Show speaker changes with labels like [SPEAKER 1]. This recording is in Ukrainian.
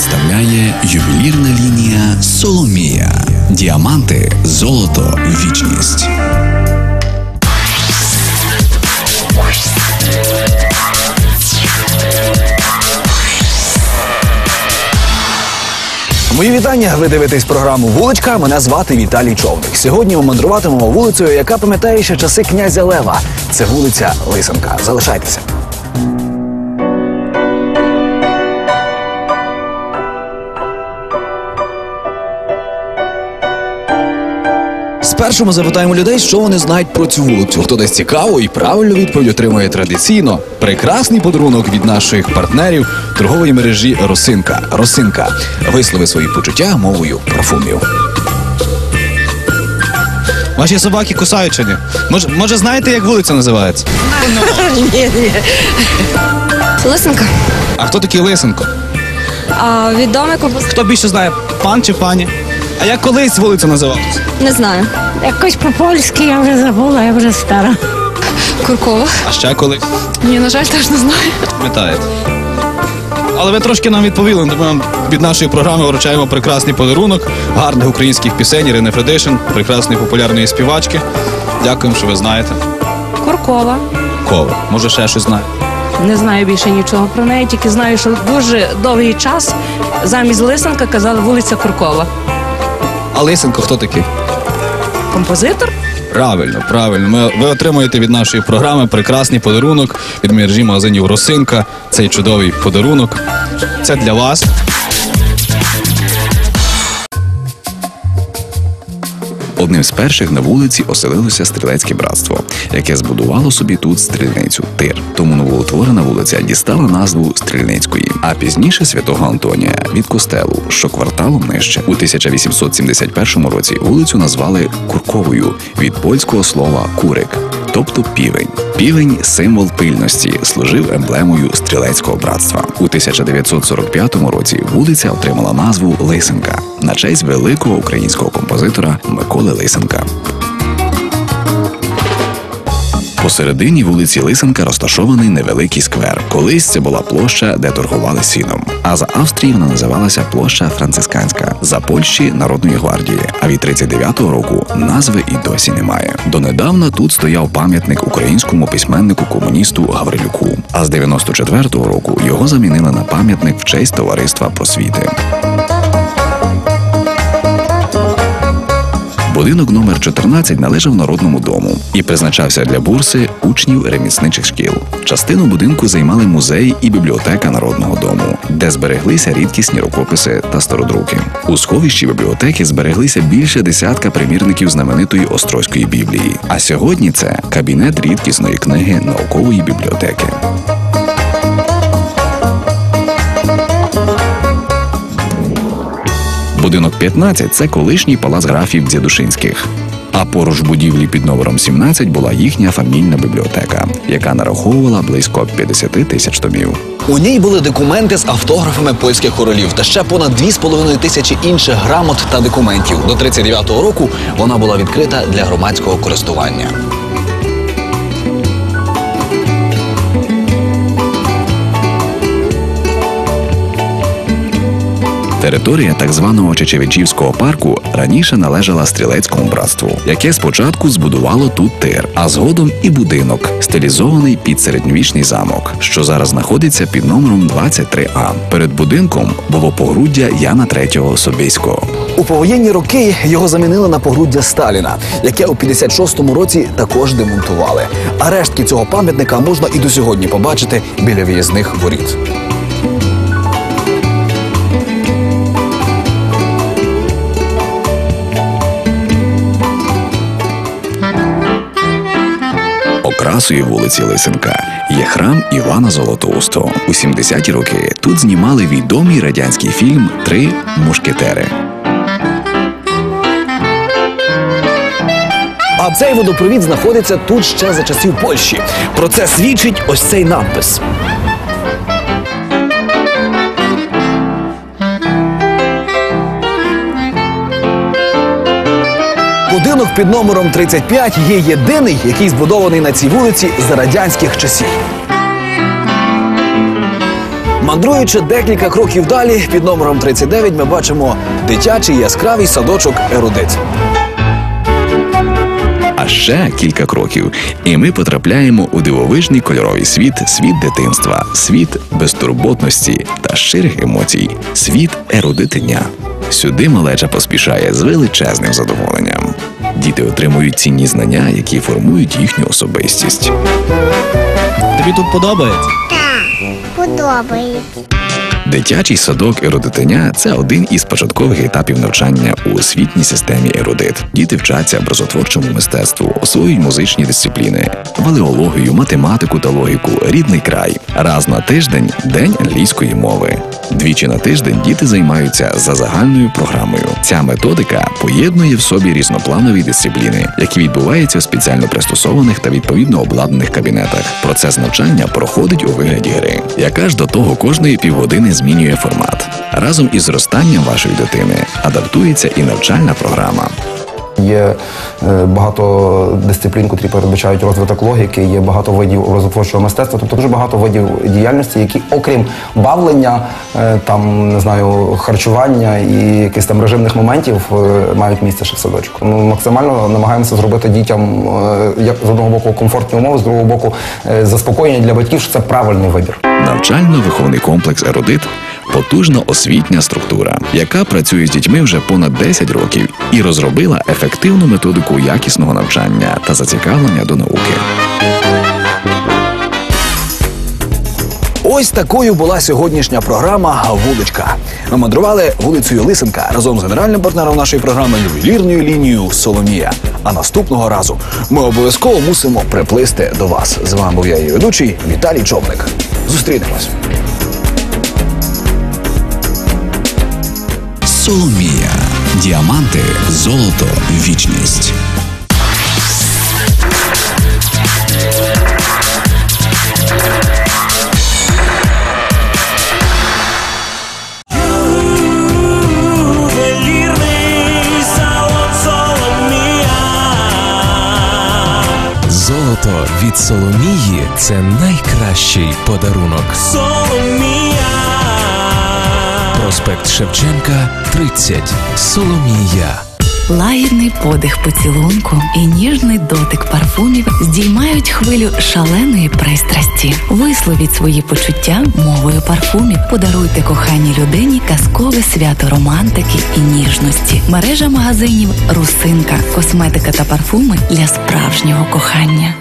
[SPEAKER 1] представляє ювелірна лінія Соломія. Діаманти, золото, вічність.
[SPEAKER 2] Мої вітання. Ви дивитесь програму Вуличка. Мене звати Віталій Човник. Сьогодні ми мандруватимемо вулицею, яка пам'ятає ще часи князя Лева. Це вулиця Лисенка. Залишайтеся. Спершу ми запитаємо людей, що вони знають про цю вулицю. Хто дасть цікаву і правильну відповідь отримує традиційно. Прекрасний подарунок від наших партнерів торгової мережі Росинка. Росинка. Вислови свої почуття мовою парфумів.
[SPEAKER 3] Ваші собаки кусають чи ні? Може, може знаєте, як вулиця називається?
[SPEAKER 4] Ні, ні. Лисенка.
[SPEAKER 3] А хто такий Лисенко?
[SPEAKER 4] А, відомий композитор.
[SPEAKER 3] Хто більше знає, пан чи пані? А як колись вулиця називалася?
[SPEAKER 4] Не знаю.
[SPEAKER 5] Якось по-польськи я вже забула, я вже стара.
[SPEAKER 4] Куркова.
[SPEAKER 3] А ще колись?
[SPEAKER 4] Ні, на жаль, теж не знаю.
[SPEAKER 3] Пам'ятаєте. Але ви трошки нам відповіли, ми від нашої програми вручаємо прекрасний подарунок, гарних українських пісень Ірини Фредишин, прекрасної популярної співачки. Дякуємо, що ви знаєте.
[SPEAKER 5] Куркова.
[SPEAKER 3] Кова. Може, ще щось знає.
[SPEAKER 5] Не знаю більше нічого про неї, тільки знаю, що дуже довгий час замість Лисенка казали вулиця Куркова.
[SPEAKER 3] А Лисенко хто такий?
[SPEAKER 5] Композитор?
[SPEAKER 3] Правильно, правильно. Ми, ви отримуєте від нашої програми прекрасний подарунок від мережі магазинів Росинка. Цей чудовий подарунок. Це для вас.
[SPEAKER 1] Одним з перших на вулиці оселилося стрілецьке братство, яке збудувало собі тут стрільницю тир. Тому новоутворена вулиця дістала назву Стрільницької, а пізніше святого Антонія від костелу, що кварталом нижче. У 1871 році вулицю назвали Курковою від польського слова курик, тобто півень. Півень символ пильності, служив емблемою стрілецького братства. У 1945 році вулиця отримала назву Лисенка на честь великого українського композитора Миколи Лисенка. Посередині вулиці Лисенка розташований невеликий сквер. Колись це була площа, де торгували сіном. А за Австрії вона називалася площа Францисканська, за Польщі Народної гвардії. А від 39-го року назви і досі немає. Донедавна тут стояв пам'ятник українському письменнику комуністу Гаврилюку. А з 94-го року його замінили на пам'ятник в честь товариства просвіти. Будинок номер 14 належав народному дому і призначався для бурси учнів ремісничих шкіл. Частину будинку займали музей і бібліотека народного дому, де збереглися рідкісні рукописи та стародруки. У сховищі бібліотеки збереглися більше десятка примірників знаменитої Острозької біблії. А сьогодні це кабінет рідкісної книги наукової бібліотеки. Будинок 15 – це колишній палац графів Дзядушинських. А поруч будівлі під номером 17 була їхня фамільна бібліотека, яка нараховувала близько 50 тисяч томів.
[SPEAKER 2] У ній були документи з автографами польських королів та ще понад 2,5 тисячі інших грамот та документів. До 39-го року вона була відкрита для громадського користування.
[SPEAKER 1] Територія так званого Чечевичівського парку раніше належала стрілецькому братству, яке спочатку збудувало тут тир, а згодом і будинок, стилізований під середньовічний замок, що зараз знаходиться під номером 23А. Перед будинком було погруддя Яна III Собіського.
[SPEAKER 2] У повоєнні роки його замінили на погруддя Сталіна, яке у 56-му році також демонтували. А рештки цього пам'ятника можна і до сьогодні побачити біля в'їзних воріт.
[SPEAKER 1] Окрасою вулиці Лисенка є храм Івана Золотоустого. У 70-ті роки тут знімали відомий радянський фільм Три мушкетери.
[SPEAKER 2] А цей водопровід знаходиться тут ще за часів Польщі. Про це свідчить ось цей надпис. Будинок під номером 35 є єдиний, який збудований на цій вулиці за радянських часів. Мандруючи декілька кроків далі, під номером 39 ми бачимо дитячий яскравий садочок Ерудит.
[SPEAKER 1] А ще кілька кроків, і ми потрапляємо у дивовижний кольоровий світ, світ дитинства, світ безтурботності та щирих емоцій, світ ерудитиня. Сюди малеча поспішає з величезним задоволенням. Діти отримують цінні знання, які формують їхню особистість.
[SPEAKER 3] Тобі тут подобається?
[SPEAKER 6] Подобається.
[SPEAKER 1] Дитячий садок ерудитиня це один із початкових етапів навчання у освітній системі ерудит. Діти вчаться образотворчому мистецтву, освоюють музичні дисципліни, валеологію, математику та логіку, рідний край. Раз на тиждень день англійської мови. Двічі на тиждень діти займаються за загальною програмою. Ця методика поєднує в собі різнопланові дисципліни, які відбуваються в спеціально пристосованих та відповідно обладнаних кабінетах. Процес навчання проходить у вигляді гри, яка ж до того кожної півгодини змінює формат. Разом із зростанням вашої дитини адаптується і навчальна програма.
[SPEAKER 7] Є е, багато дисциплін, котрі передбачають розвиток логіки, є багато видів образотворчого мистецтва, тобто дуже багато видів діяльності, які, окрім бавлення, е, там не знаю, харчування і якихось там режимних моментів, е, мають місце ще в садочку. Ми максимально намагаємося зробити дітям як з одного боку комфортні умови, з другого боку заспокоєння для батьків, що це правильний вибір.
[SPEAKER 1] Навчально-виховний комплекс Ерудит потужна освітня структура, яка працює з дітьми вже понад 10 років і розробила ефективну методику якісного навчання та зацікавлення до науки.
[SPEAKER 2] Ось такою була сьогоднішня програма Вуличка. Ми мандрували вулицею Лисенка разом з генеральним партнером нашої програми ювелірною лінією Соломія. А наступного разу ми обов'язково мусимо приплисти до вас. З вами був я її ведучий Віталій Чопник. Зустрінемось.
[SPEAKER 1] Соломія. Діаманти, золото, вічність.
[SPEAKER 8] Золото від Соломії це найкращий подарунок.
[SPEAKER 9] Соломія.
[SPEAKER 8] Проспект Шевченка, 30. Соломія.
[SPEAKER 10] Лагідний подих поцілунку і ніжний дотик парфумів здіймають хвилю шаленої пристрасті. Висловіть свої почуття мовою парфумів. Подаруйте коханій людині казкове свято романтики і ніжності. Мережа магазинів Русинка, косметика та парфуми для справжнього кохання.